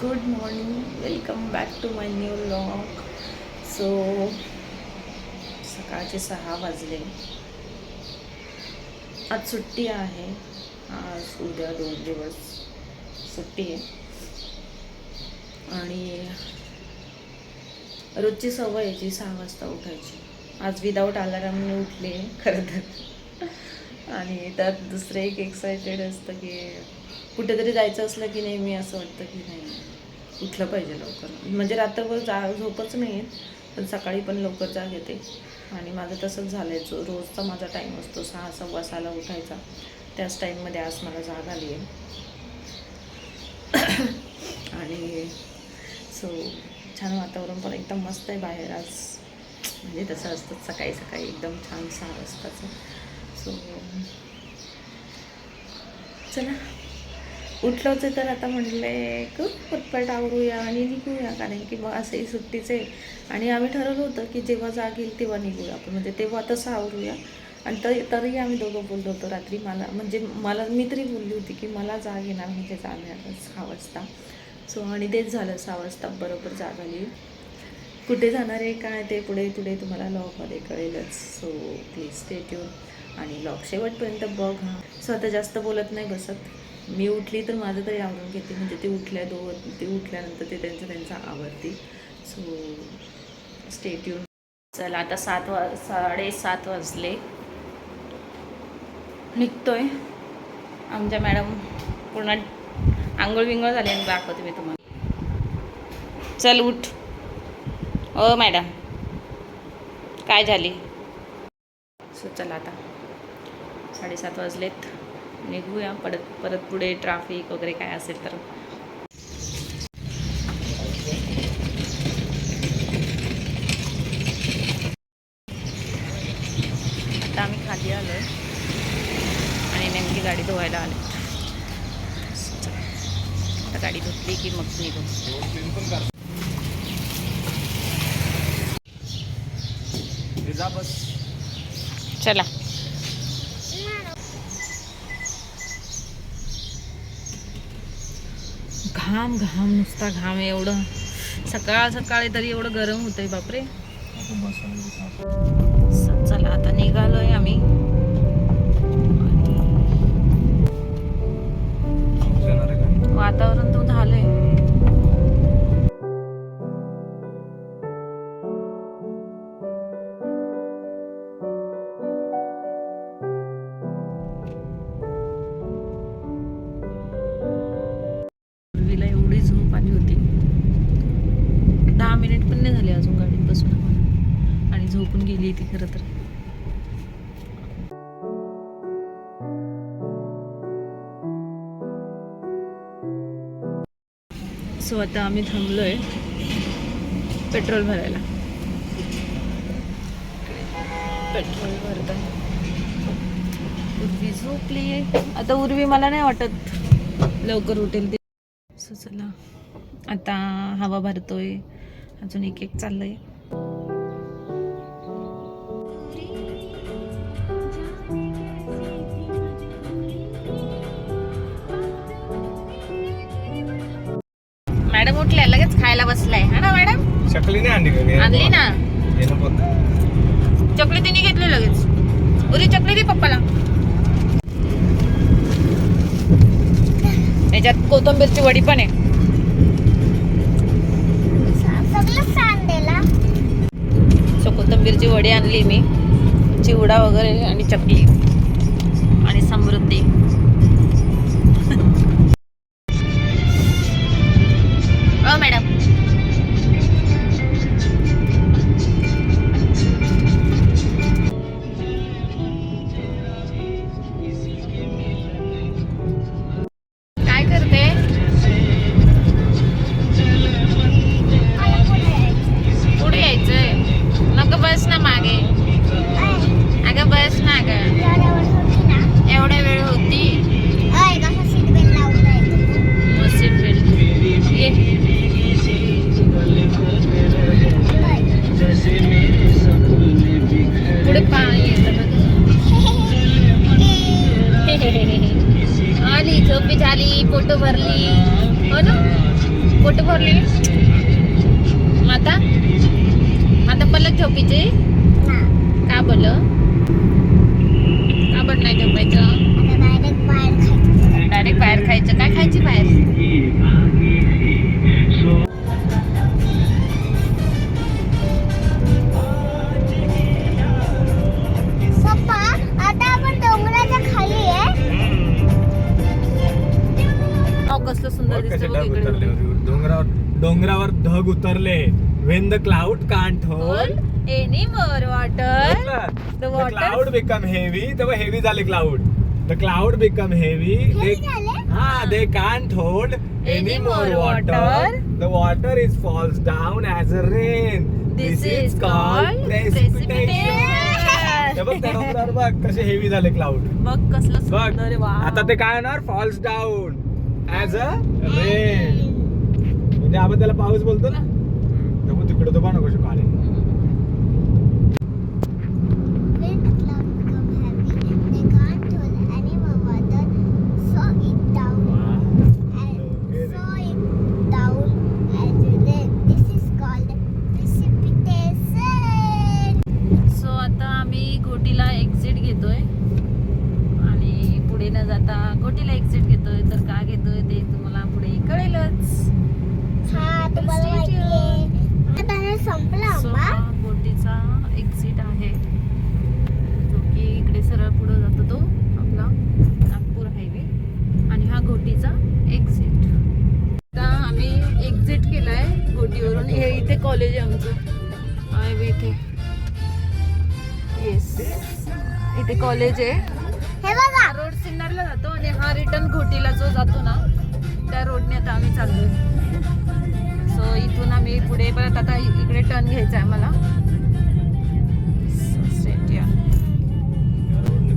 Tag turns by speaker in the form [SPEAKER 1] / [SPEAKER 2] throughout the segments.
[SPEAKER 1] Good morning welcome back to my new vlog so सकाळचे सहा वाजले. आज सुट्टी आहे. आज उद्या दोन दिवस सुट्टी आहे. आणि रोजची सवय यायची सहा वाजता उठायची. आज विदाऊट अलारामने उठले खरं तर. आणि त्यात दुसरं एक एक्सायटेड असतं की कुठेतरी जायचं असलं की नाही मी असं वाटतं की नाही. उठलं पाहिजे लवकर. म्हणजे रात्रभर जा झोपच नाही पण सकाळी पण लवकर जाग येते. आणि माझं तसंच झालं आहे जो रोजचा माझा टाईम असतो सहा सव्वा सहाला उठायचा. त्याच टाईममध्ये आज मला जाग आली आहे आणि सो छान वातावरण पण एकदम मस्त आहे बाहेर आज. म्हणजे तसं असतं सकाळी सकाळी एकदम छान सहा वाजताचं. सो चला. उठलोच आहे तर आता म्हटले खूप पटपट आवरूया आणि निघूया कारण की मग असंही सुट्टीचं आहे. आणि आम्ही ठरवलं होतं की जेव्हा जाग येईल तेव्हा निघूया आपण. म्हणजे तेव्हा तसं आवरूया. आणि तरी तरी आम्ही दोघं बोललो होतो रात्री. मला म्हणजे मला मी तरी बोलली होती की मला जाग येणार म्हणजे जाग येणार सहा वाजता. सो आणि तेच झालं. सहा वाजता बरोबर जाग आली. कुठे जाणार आहे काय ते पुढे पुढे तुम्हाला लॉगमध्ये कळेलच. सो प्लीज स्टे ट्यून आणि लॉग शेवटपर्यंत बघ. हां सो आता जास्त बोलत नाही बसत. मी उठली तर माझं तरी आवरून घेते. म्हणजे ते उठल्या दो ते उठल्यानंतर ते त्यांचं त्यांचं आवडते सो स्टे ट्यून चला आता सात वा साडेसात वाजले. निघतोय. आमच्या मॅडम पूर्ण आंघोळ विंगोळ झाली आणि दाखवते मी तुम्हाला. चल उठ. ओ मॅडम. काय झाली? सो चला आता. साडेसात वाजलेत. निघूया. परत परत पुढे ट्राफिक वगैरे काय असेल तर. आता आम्ही खाली आलो आणि नेमकी गाडी धुवायला आलो आता गाडी धुतली की मग निघू.
[SPEAKER 2] बस.
[SPEAKER 1] चला. घाम घाम नुसता घाम एवढं. सकाळ सकाळी तरी एवढं गरम होतंय बापरे. चला आता निघालोय आम्ही. वातावरण तो झालंय. झोपून गेली ती खरं तर. सो आता आम्ही थांबलोय पेट्रोल भरायला. पेट्रोल भरताय. उर्वी झोपली आता उर्वी मला नाही वाटत लवकर उठेल ते. सो चला. आता हवा भरतोय. अजून एक एक चाललंय. आहे उठल्या लगेच खायला बसलाय. हा ना मॅडम?
[SPEAKER 2] शकली नाही घरी
[SPEAKER 1] आणली ना.
[SPEAKER 2] पण
[SPEAKER 1] चॉकलेट तिने घेतली लगेच. उरी चॉकलेट दे पप्पाला. त्याच्यात कोथिंबीरची वडी पण आहे. सो कोथिंबीरची वडी आणली मी. चिवडा वगैरे आणि चकली. आणि समृद्धी.
[SPEAKER 2] कसे ढग उतरले. डोंगरावर डोंगरावर ढग उतरले. When the cloud can't hold
[SPEAKER 1] any more water water-
[SPEAKER 2] cloud become heavy तेव्हा हेवी झाले cloud the cloud become heavy
[SPEAKER 3] झाले?
[SPEAKER 2] हा they can't hold any more water. The water is falls down as a rain
[SPEAKER 1] is called precipitation.
[SPEAKER 2] हे बघ कसे heavy झाले cloud
[SPEAKER 1] बघ कसलं
[SPEAKER 2] आता ते काय होणार? Falls down as a rain म्हणजे आपण त्याला पाऊस बोलतो ना तेव्हा तिकडे तो पण कशी काळे
[SPEAKER 3] When the clouds become heavy, they can't hold any more water, so it down and so it down as rain. This is called precipitation.
[SPEAKER 1] So आता आम्ही घोटीला एक्झिट घेतोय आणि पुढे न जाता घोटीला एक्झिट घेतोय तर का घेतोय ते तुम्हाला पुढे कळेलच
[SPEAKER 3] हा तुम्हाला
[SPEAKER 1] Stay
[SPEAKER 3] माहिती आहे आता हे संपला
[SPEAKER 1] सो
[SPEAKER 3] आंबा
[SPEAKER 1] हा घोटीचा एक्झिट आहे जो की इकडे सरळ पुढे जातो तो आपला नागपूर हायवे आणि हा घोटीचा एक्झिट आता आम्ही एक्झिट केलाय घोटीवरून हे इथे कॉलेज आहे इथे येस इथे कॉलेज आहे. रोड सिन्नरला जातो आणि हा रिटर्न घोटीला जो जातो ना त्या रोडने आता आम्ही चाललोय. सो इथून आम्ही पुढे परत आता इकडे टर्न घ्यायचा आहे मला.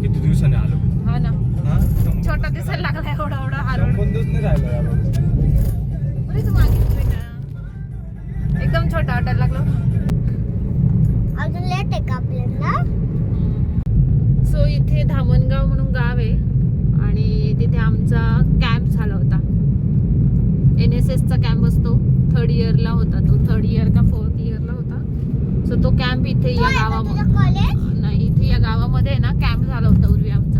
[SPEAKER 2] किती दिवसाने आलो?
[SPEAKER 1] हा ना.
[SPEAKER 2] हा?
[SPEAKER 1] छोटा दिसायला लागला एवढा एवढा हा रोड
[SPEAKER 2] संबंधच नाही राहिला या
[SPEAKER 1] छोटा वाटायला लागला.
[SPEAKER 3] अजून लेट आहे का आपल्याला?
[SPEAKER 1] सो इथे धामणगाव म्हणून गाव आहे. आणि तिथे आमचा कॅम्प झाला होता. एन एस एसचा कॅम्प असतो. थर्ड इयरला होता तो. थर्ड इयर का फोर्थ इयरला होता. सो तो कॅम्प इथे या गावामध्ये नाही इथे या गावामध्ये ना कॅम्प झाला होता उर्वी आमचा.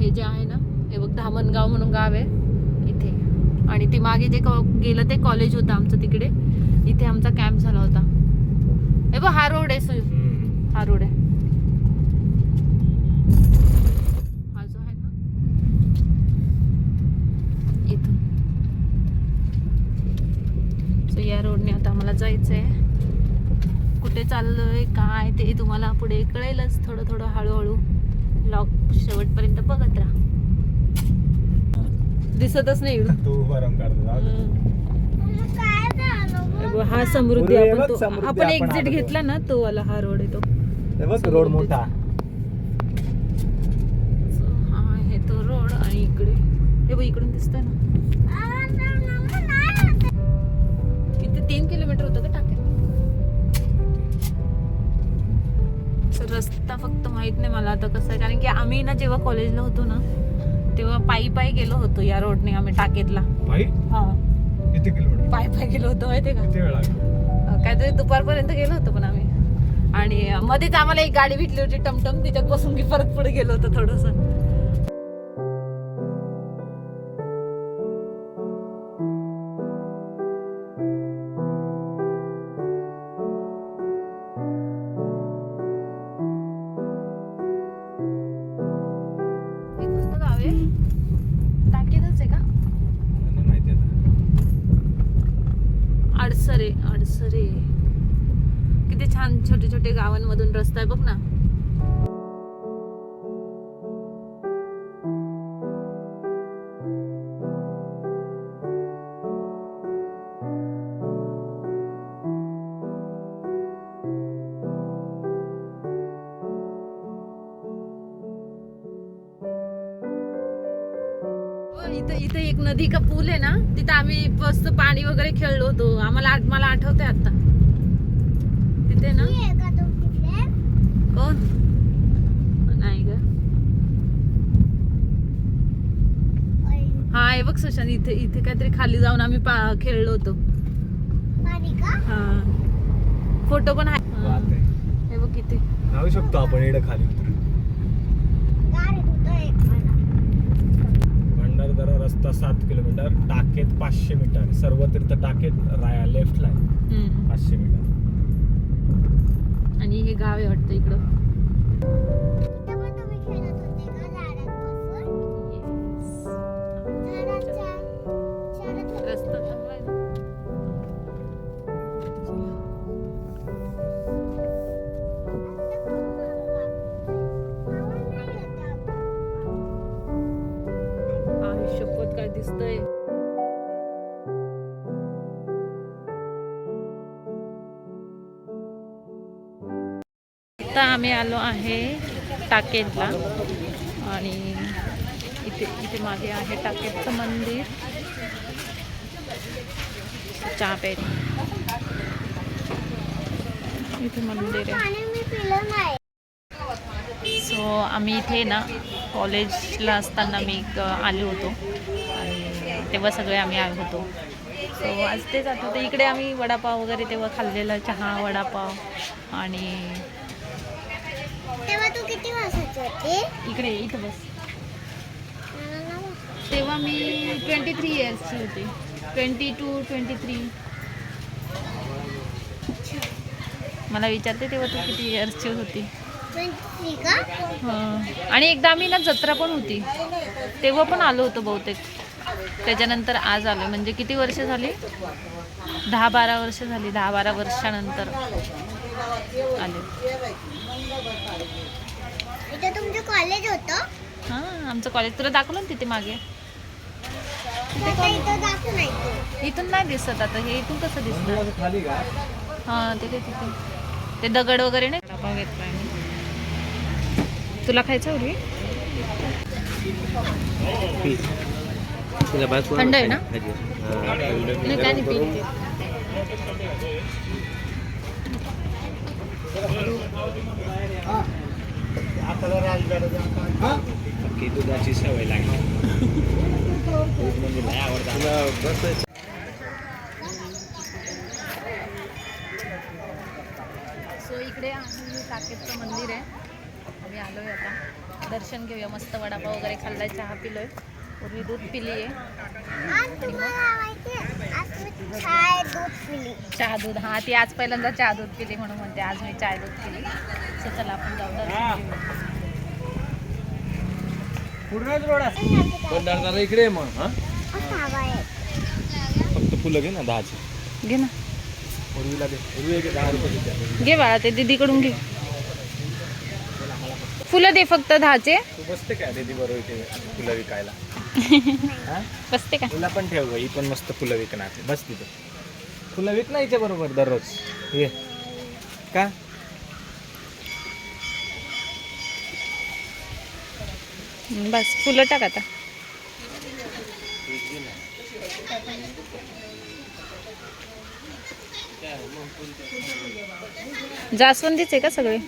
[SPEAKER 1] हे जे आहे ना हे बघ धामणगाव म्हणून गाव आहे. इथे. आणि ते मागे जे गेलं ते कॉलेज होतं आमचं तिकडे. इथे आमचा कॅम्प झाला होता. हे बघ हा रोड आहे सु-
[SPEAKER 2] हम्म.
[SPEAKER 1] हा रोड आहे. हा जो आहे ना इथून. सो या रोडने आता आम्हाला जायचंय. कुठे चाललोय काय ते तुम्हाला पुढे कळेलच थोडं थोडं हळूहळू. लॉक शेवटपर्यंत बघत राहा. दिसतच नाही. हे हा समृद्धी आपण
[SPEAKER 2] बघ,
[SPEAKER 1] तो
[SPEAKER 2] समृद्धी
[SPEAKER 1] आपण
[SPEAKER 2] आपण
[SPEAKER 1] एक्झिट
[SPEAKER 2] आलो.
[SPEAKER 1] घेतला ना तो वाला हा रोड आहे तो.
[SPEAKER 2] हे बघ रोड मोठा.
[SPEAKER 1] हा आहे तो रोड आणि इकडे. हे बघ इकडून दिसतंय ना. किती तीन किलोमीटर होतं का टाके तर रस्ता फक्त माहीत नाही मला आता कसं आहे. कारण की आम्ही ना जेव्हा कॉलेजला होतो ना तेव्हा पायी पायी गेलो होतो या रोडने आम्ही टाकेतला. हा. पायी पायी गेलो होतो माहितीये का? काहीतरी दुपारपर्यंत गेलो होतो पण आम्ही. आणि मध्येच आम्हाला एक गाडी भेटली होती टमटम. तिच्यात बसून की परत पुढे गेलो होतो थोडस. छान छोटे छोटे गावांमधून रस्ता आहे बघ ना. इथं इथं एक नदी का पूल आहे ना तिथं आम्ही मस्त पाणी वगैरे खेळलो होतो. आम्हाला आठ- मला आठवतंय आता तिथे ना? कोण? नाही ग.
[SPEAKER 3] ओय.
[SPEAKER 1] हा हे बघ सुशांत इथे इथे काहीतरी खाली जाऊन आम्ही पा- खेळलो होतो.
[SPEAKER 3] पाणी का?
[SPEAKER 1] फोटो पण आहे. हे. बघ इथे.
[SPEAKER 2] जाऊ शकतो आपण इकडे खाली उतरून.
[SPEAKER 3] गाडी होतं एक मला.
[SPEAKER 2] भंडारदरा रस्ता सात किलोमीटर टाकेत पाचशे मीटर. सर्व तीर्थ टाकेत राया लेफ्टला
[SPEAKER 1] हम्म.
[SPEAKER 2] पाचशे मीटर.
[SPEAKER 1] आणि हे गाव आहे वाटतं इकडं. आता आम्ही आलो आहे टाकेतला. आणि इथे इथे मागे आहे टाकेतचं मंदिर. चहा प्यायची इथे मंदिर आहे. सो आम्ही इथे ना कॉलेजला असताना मी आलो आले होतो. आणि तेव्हा सगळे आम्ही आलो होतो. सो आज तेच आठवतं इकडे आम्ही वडापाव वगैरे तेव्हा खाल्लेला चहा वडापाव आणि
[SPEAKER 3] तेव्हा तू किती वर्षाची होती?
[SPEAKER 1] इकडे इथं बस.
[SPEAKER 3] मला.
[SPEAKER 1] तेव्हा मी ट्वेंटी थ्री इयर्सची होते. ट्वेंटी टू ट्वेंटी थ्री मला विचारते तेव्हा तू किती इयर्सची होती.
[SPEAKER 3] 23 का?
[SPEAKER 1] हं. आणि एकदा आम्ही ना जत्रा पण होती. तेव्हा पण आलो होतो बहुतेक. त्याच्यानंतर आज आलो. म्हणजे किती वर्ष झाली? दहा बारा वर्ष झाली. दहा बारा वर्षानंतर आले.
[SPEAKER 3] इथं तुमचं कॉलेज होतं?
[SPEAKER 1] हां आमचं कॉलेज तुला दाखवलं ना तिथे मागे.
[SPEAKER 3] तर आता इथं दाखवू नाही तू.
[SPEAKER 1] इथून नाही दिसत आता हे इथून कसं दिसणार?
[SPEAKER 2] खाली का?
[SPEAKER 1] हां तिथे तिथे. ते दगड वगैरे नाही? वडापाव घेतलाय मी तुला खायचं उरवी? थंड आहे ना? नाही काय नाही
[SPEAKER 2] की दुधाची सवय लागली. म्हणजे नाही
[SPEAKER 1] सो इकडे आहे मंदिर आहे. आम्ही आलो आहे आता. दर्शन घेऊया. मस्त वडापाव वगैरे खाल्लाय चहा पिलोय. पूर्वी दूध पिली आहे
[SPEAKER 3] आहे, दूध
[SPEAKER 1] चहा दूध हा ती आज पहिल्यांदा चहा दूध पिली म्हणून म्हणते. आज मी चाय दूध पिली. सो चला आपण जाऊ.
[SPEAKER 2] पूर्णच रोड? भंडारदरा इकडे आहे मग हा? फक्त फुलं घे ना दहाची.
[SPEAKER 1] घे ना. घे बाळा ते दीदीकडून घे. फुलं दे फक्त दहाचे.
[SPEAKER 2] तू बसते काय दीदी बरोबर इथे फुलं विकायला? हा?
[SPEAKER 1] बसते का?
[SPEAKER 2] तुला पण ठेव ही पण मस्त फुलं विकणार बस तिथे. फुलं विक ना हिच्या बरोबर दररोज. ये. का?
[SPEAKER 1] बस फुलं टाक आता. जास्वंदीच आहे का सगळे?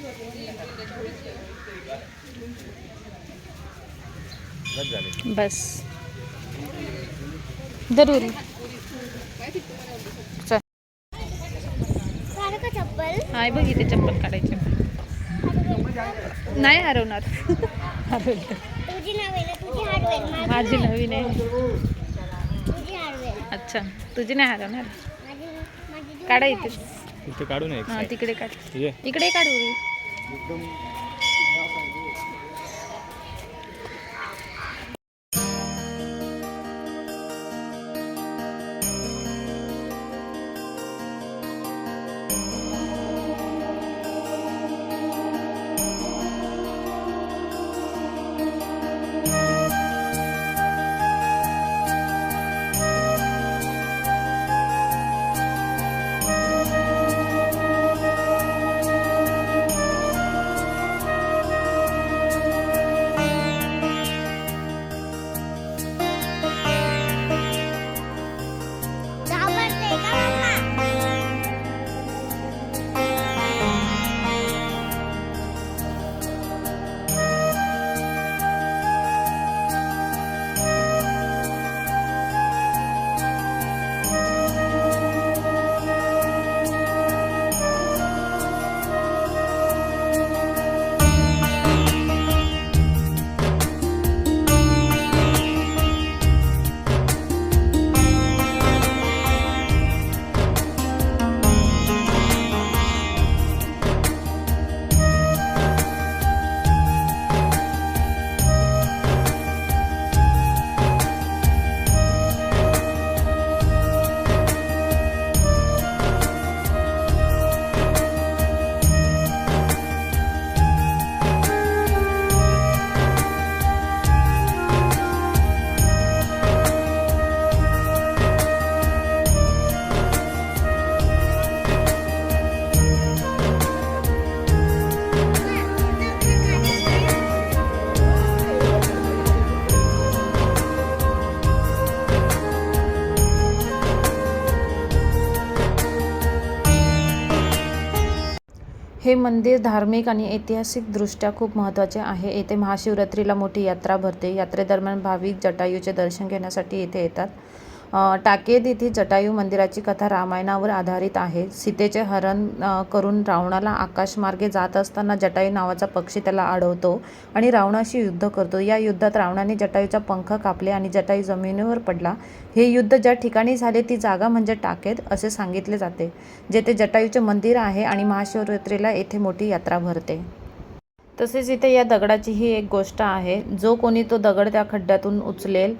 [SPEAKER 2] बस.
[SPEAKER 1] जरूर
[SPEAKER 3] चप्पल
[SPEAKER 1] हाय बघ इथे चप्पल काढायची. नाही हरवणार. हरवलं.
[SPEAKER 3] तुझी नवीन आहे, तुझी हरवेल
[SPEAKER 1] माझी नवीन आहे.
[SPEAKER 3] तुझी
[SPEAKER 1] अच्छा तुझी नाही हरवणार?
[SPEAKER 3] माझी
[SPEAKER 1] काढा. इथे
[SPEAKER 2] तिथे काढू नये
[SPEAKER 1] हा तिकडे काढ.
[SPEAKER 2] ये.
[SPEAKER 1] इकडे काढ हे मंदिर धार्मिक आणि ऐतिहासिकदृष्ट्या खूप महत्त्वाचे आहे. येथे महाशिवरात्रीला मोठी यात्रा भरते. यात्रेदरम्यान भाविक जटायूचे दर्शन घेण्यासाठी येथे येतात. टाकेद येथील जटायू मंदिराची कथा रामायणावर आधारित आहे. सीतेचे हरण करून रावणाला आकाशमार्गे जात असताना जटायू नावाचा पक्षी त्याला अडवतो आणि रावणाशी युद्ध करतो. या युद्धात रावणाने जटायूचा पंख कापले आणि जटायू जमिनीवर पडला. हे युद्ध ज्या ठिकाणी झाले ती जागा म्हणजे टाकेद असे सांगितले जाते जेथे जटायूचे मंदिर आहे आणि महाशिवरात्रीला येथे मोठी यात्रा भरते. तसेच इथे या दगडाची ही एक गोष्ट आहे. जो कोणी तो दगड त्या खड्ड्यातून उचलेल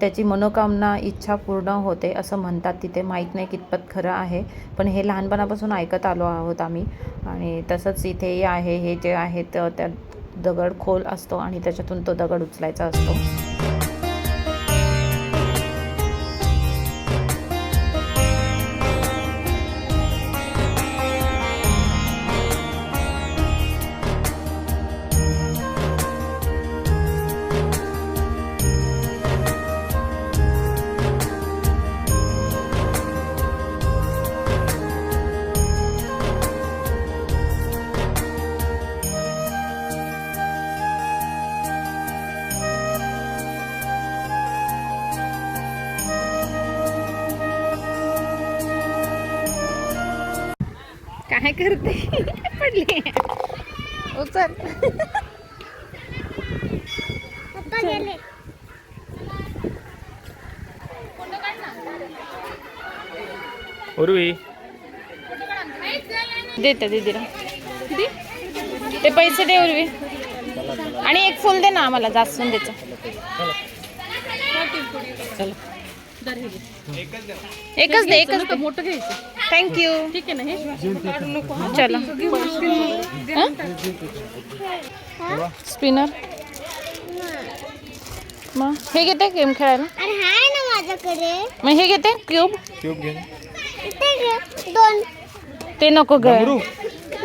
[SPEAKER 1] त्याची मनोकामना इच्छा पूर्ण होते असं म्हणतात तिथे. माहीत नाही कितपत खरं आहे पण हे लहानपणापासून ऐकत आलो आहोत आम्ही. आणि तसंच इथे आहे हे जे आहे त्या दगड खोल असतो आणि त्याच्यातून तो दगड उचलायचा असतो. काय करते? पडली. उचल.
[SPEAKER 2] उर्वी.
[SPEAKER 1] देते दीदीला दे ते पैसे दे उर्वी. आणि एक फुल दे ना आम्हाला जास्तून द्यायचं एकच दे. एकच दे. मोठं घ्यायचं. थँक्यू ठीक आहे ना हे? चला। स्पिनर मग हे घेते गेम खेळायला?
[SPEAKER 3] अरे हाय ना माझ्याकडे.
[SPEAKER 1] मग हे घेते? क्यूब
[SPEAKER 2] ट्यूब घे
[SPEAKER 3] इथे घे. दोन.
[SPEAKER 1] ते नको ग.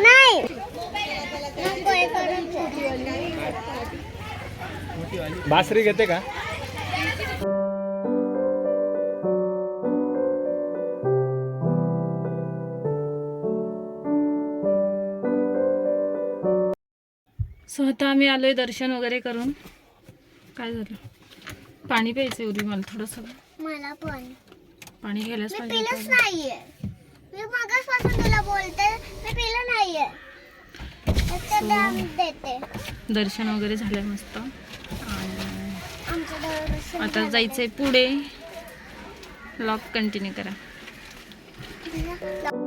[SPEAKER 3] नाही.
[SPEAKER 2] बासरी घेते का?
[SPEAKER 1] सो आता आम्ही आलोय दर्शन वगैरे करून. काय झालं? पाणी प्यायचं उरी मला थोडंसं.
[SPEAKER 3] मला पण.
[SPEAKER 1] पाणी घ्यायलाच पाहिजे.
[SPEAKER 3] नाहीये. मी मगासपासून तुला बोलते मी पिलं नाहीये. तर ते आम्ही देते.
[SPEAKER 1] दर्शन वगैरे झालंय मस्त. आता जायचंय पुढे. ब्लॉग कंटिन्यू करा.
[SPEAKER 3] झालं.